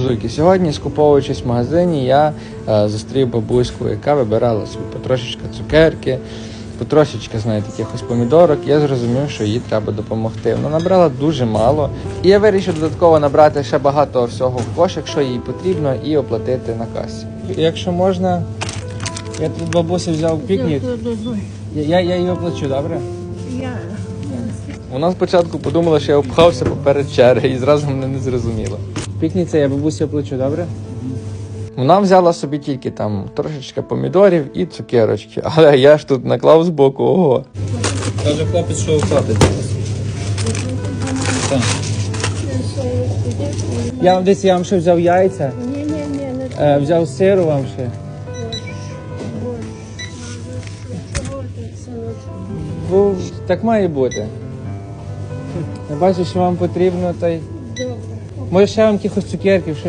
Зузульки. Сьогодні, скуповуючись в магазині, я е, зустрів бабуську, яка вибирала собі потрошечка цукерки, потрошечка, знаєте, якихось помідорок. Я зрозумів, що їй треба допомогти. Вона набрала дуже мало. І я вирішив додатково набрати ще багато всього в кошик, що їй потрібно, і оплатити на касі. Якщо можна, я тут бабусі взяв пікнік. Я, я, я її оплачу, добре? Вона спочатку подумала, що я обхався поперед черги і зразу мене не зрозуміла. Пікніця я бабусі оплачу, добре? Вона взяла собі тільки там трошечки помідорів і цукерочки, але я ж тут наклав збоку, ого. Каже хлопець, що оплатить. Я вам десь я вам ще взяв яйця, ні, ні, ні, не е, взяв сиру вам ще. Бо так має бути. Я бачу, що вам потрібно, та й. Може ще вам якихось цукерків,